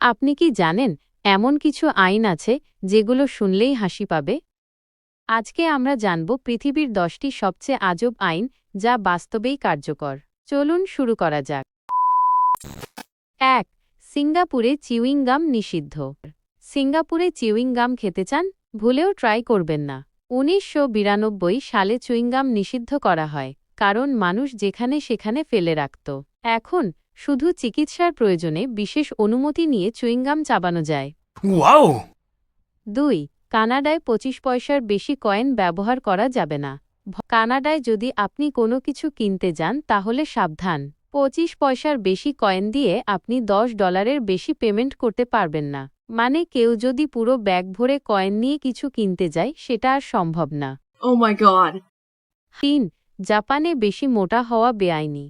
আপনি কি জানেন, এমন কিছু আইন আছে, যেগুলো শুনলেই হাসি পাবে? আজকে আমরা জানব পৃথিবীর দশটি সবচেয়ে আজব আইন, যা বাস্তবেই কার্যকর। চলুন শুরু করা যাক। এক, সিঙ্গাপুরে চিউইং গাম নিষিদ্ধ। সিঙ্গাপুরে চিউইং গাম খেতে চান? ভুলেও ট্রাই করবেন না। উনিশশো বিরানব্বই সালে চুইংগাম নিষিদ্ধ করা হয়, কারণ মানুষ যেখানে সেখানে ফেলে রাখত। এখন শুধু চিকিৎসার প্রয়োজনে বিশেষ অনুমতি নিয়ে চুইংগাম চাবানো যায়! দুই কানাডায় পঁচিশ পয়সার বেশি কয়েন ব্যবহার করা যাবে না। কানাডায় যদি আপনি কোনো কিছু কিনতে যান তাহলে সাবধান। পঁচিশ পয়সার বেশি কয়েন দিয়ে আপনি দশ ডলারের বেশি পেমেন্ট করতে পারবেন না। মানে কেউ যদি পুরো ব্যাগ ভরে কয়েন নিয়ে কিছু কিনতে যায় সেটা আর সম্ভব না। Oh. তিন জাপানে বেশি মোটা হওয়া বেআইনি।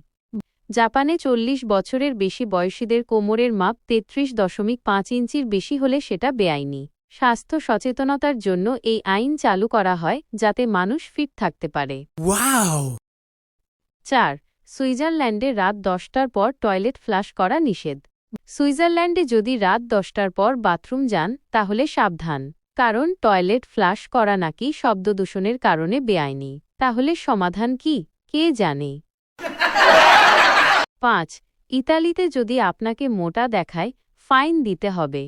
জাপানে চল্লিশ বছরের বেশি বয়সীদের কোমরের মাপ তেত্রিশ দশমিক পাঁচ ইঞ্চির বেশি হলে সেটা বেআইনি। স্বাস্থ্য সচেতনতার জন্য এই আইন চালু করা হয় যাতে মানুষ ফিট থাকতে পারে। চার সুইজারল্যান্ডে রাত দশটার পর টয়লেট ফ্লাশ করা নিষেধ। সুইজারল্যান্ডে যদি রাত দশটার পর বাথরুম যান তাহলে সাবধান। কারণ টয়লেট ফ্লাশ করা নাকি শব্দদূষণের কারণে বেআইনি। তাহলে সমাধান কি? কে জানে? পাঁচ, ইতালিতে যদি আপনাকে মোটা দেখায়, ফাইন দিতে হবে।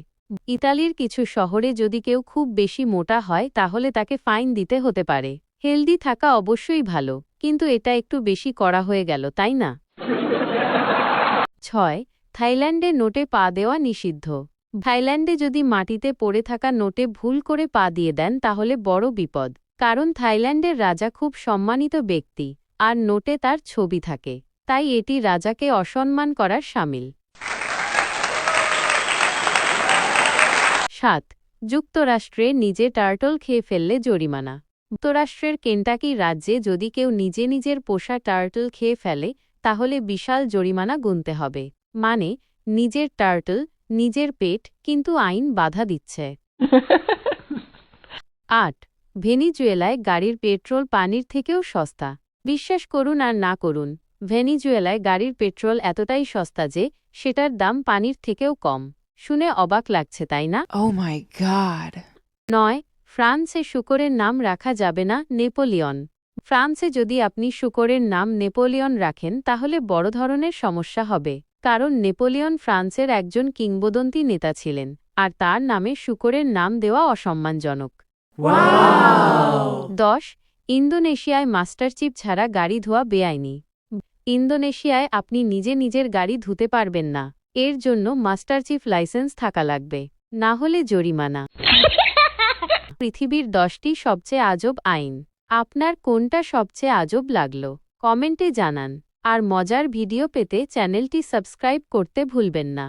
ইতালির কিছু শহরে যদি কেউ খুব বেশি মোটা হয়, তাহলে তাকে ফাইন দিতে হতে পারে। হেলদি থাকা অবশ্যই ভালো, কিন্তু এটা একটু বেশি করা হয়ে গেল, তাই না? ছয়, থাইল্যান্ডে নোটে পা দেওয়া নিষিদ্ধ। থাইল্যান্ডে যদি মাটিতে পড়ে থাকা নোটে ভুল করে পা দিয়ে দেন, তাহলে বড় বিপদ। কারণ থাইল্যান্ডের রাজা খুব সম্মানিত ব্যক্তি, আর নোটে তার ছবি থাকে। তাই এটি রাজাকে অসম্মান করার সামিল। সাত, যুক্তরাষ্ট্রে নিজে টার্টল খেয়ে ফেললে জরিমানা। যুক্তরাষ্ট্রের কেন্টাকি রাজ্যে যদি কেউ নিজে নিজের পোষা টার্টল খেয়ে ফেলে, তাহলে বিশাল জরিমানা গুনতে হবে। মানে নিজের টার্টল, নিজের পেট, কিন্তু আইন বাধা দিচ্ছে। আট, ভেনিজুয়েলায় গাড়ির পেট্রোল পানির থেকেও সস্তা। বিশ্বাস করুন আর না করুন। ভেনিজুয়েলায় গাড়ির পেট্রোল এতটাই সস্তা যে সেটার দাম পানির থেকেও কম। শুনে অবাক লাগছে তাই না? ও my god. নয় ফ্রান্সে শুকরের নাম রাখা যাবে না নেপোলিয়ন। ফ্রান্সে যদি আপনি শুকরের নাম নেপোলিয়ন রাখেন তাহলে বড় ধরনের সমস্যা হবে। কারণ নেপোলিয়ন ফ্রান্সের একজন কিংবদন্তি নেতা ছিলেন আর তার নামে শুকরের নাম দেওয়া অসম্মানজনক। দশ ইন্দোনেশিয়ায় মাস্টারচিপ ছাড়া গাড়ি ধোয়া বেআইনি। ইন্দোনেশিয়ায় আপনি নিজে নিজের গাড়ি ধুতে পারবেন না। এর জন্য মাস্টার চিফ লাইসেন্স থাকা লাগবে। না হলে জরিমানা। পৃথিবীর দশটি সবচেয়ে আজব আইন। আপনার কোনটা সবচেয়ে আজব লাগল? কমেন্টে জানান। আর মজার ভিডিও পেতে চ্যানেলটি সাবস্ক্রাইব করতে ভুলবেন না।